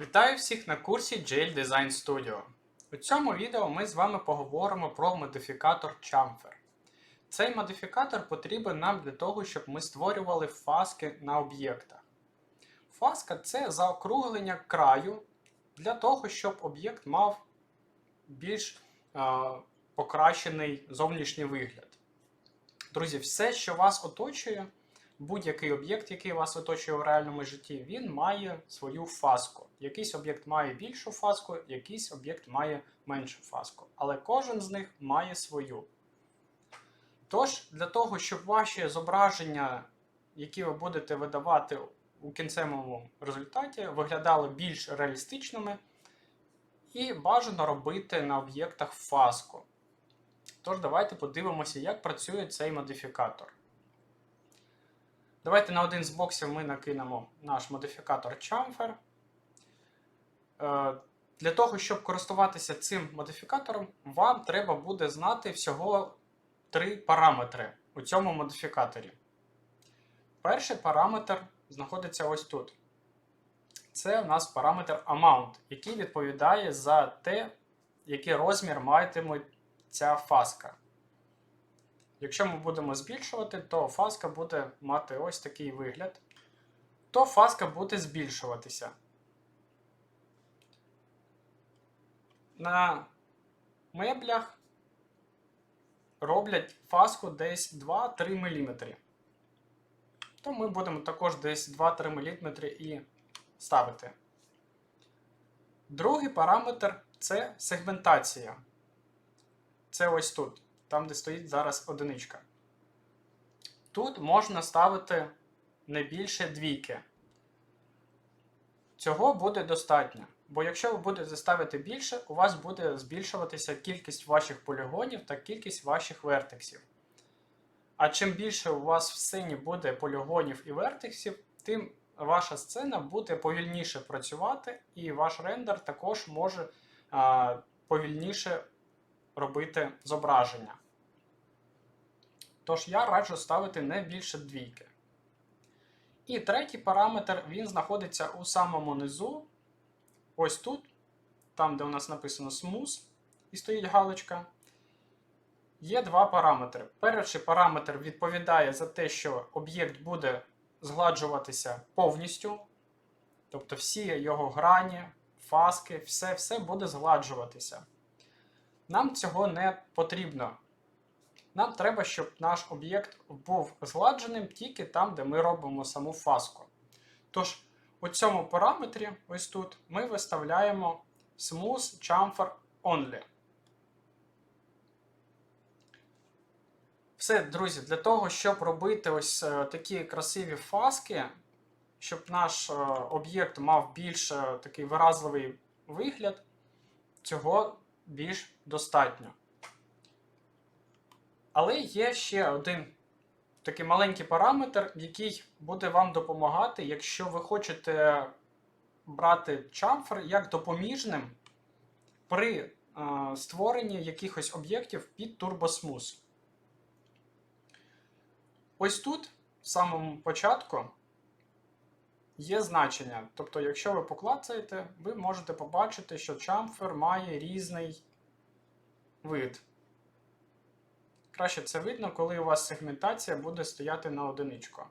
Вітаю всіх на курсі GL Design Studio. У цьому відео ми з вами поговоримо про модифікатор Chamfer. Цей модифікатор потрібен нам для того, щоб ми створювали фаски на об'єктах. Фаска це заокруглення краю для того, щоб об'єкт мав більш е, покращений зовнішній вигляд. Друзі, все, що вас оточує, будь-який об'єкт, який вас оточує в реальному житті, він має свою фаску. Якийсь об'єкт має більшу фаску, якийсь об'єкт має меншу фаску. Але кожен з них має свою. Тож, для того, щоб ваші зображення, які ви будете видавати у кінцевому результаті, виглядали більш реалістичними, і бажано робити на об'єктах фаску. Тож, давайте подивимося, як працює цей модифікатор. Давайте на один з боксів ми накинемо наш модифікатор Chamfer. Е, Для того, щоб користуватися цим модифікатором, вам треба буде знати всього три параметри у цьому модифікаторі. Перший параметр знаходиться ось тут. Це у нас параметр Amount, який відповідає за те, який розмір матиме ця фаска. Якщо ми будемо збільшувати, то фаска буде мати ось такий вигляд, то фаска буде збільшуватися. На меблях роблять фаску десь 2-3 мм. То ми будемо також десь 2-3 мм і ставити. Другий параметр це сегментація. Це ось тут там, де стоїть зараз одиничка. Тут можна ставити не більше двійки. Цього буде достатньо. Бо якщо ви будете ставити більше, у вас буде збільшуватися кількість ваших полігонів та кількість ваших вертексів. А чим більше у вас в сцені буде полігонів і вертексів, тим ваша сцена буде повільніше працювати, і ваш рендер також може а, повільніше робити зображення. Тож я раджу ставити не більше двійки. І третій параметр він знаходиться у самому низу. Ось тут, там, де у нас написано Smooth і стоїть галочка. Є два параметри. Перший параметр відповідає за те, що об'єкт буде згладжуватися повністю. Тобто всі його грані, фаски, все, все буде згладжуватися. Нам цього не потрібно. Нам треба, щоб наш об'єкт був згладженим тільки там, де ми робимо саму фаску. Тож, у цьому параметрі, ось тут, ми виставляємо Smooth Chamfer Only. Все, друзі, для того, щоб робити ось е, такі красиві фаски, щоб наш е, об'єкт мав більш е, такий виразливий вигляд, цього більш достатньо. Але є ще один такий маленький параметр, який буде вам допомагати, якщо ви хочете брати chamfer як допоміжним при е, створенні якихось об'єктів під TurboSmooth. Ось тут, в самому початку, є значення. Тобто, якщо ви поклацаєте, ви можете побачити, що chamfer має різний вид. Краще це видно, коли у вас сегментація буде стояти на одиничку.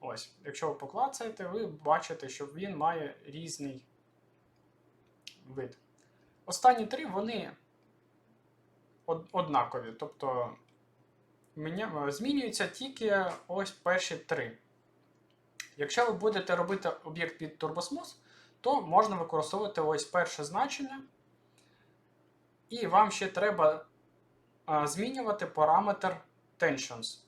Ось, якщо ви поклацаєте, ви бачите, що він має різний вид. Останні три вони однакові. Тобто змінюються тільки ось перші три. Якщо ви будете робити об'єкт під TurboSmooth, то можна використовувати ось перше значення. І вам ще треба змінювати параметр Tensions.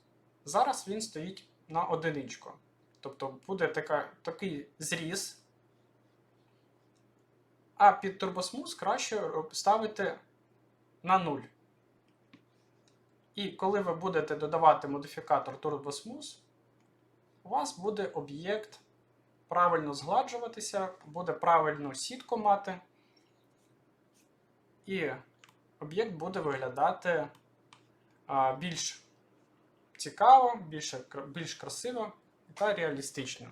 Зараз він стоїть на одиничку. Тобто буде така, такий зріз. А під TurboSmooth краще ставити на 0. І коли ви будете додавати модифікатор TurboSmooth, у вас буде об'єкт правильно згладжуватися, буде правильну сітку мати. І об'єкт буде виглядати більш цікаво, більш, красиво та реалістично.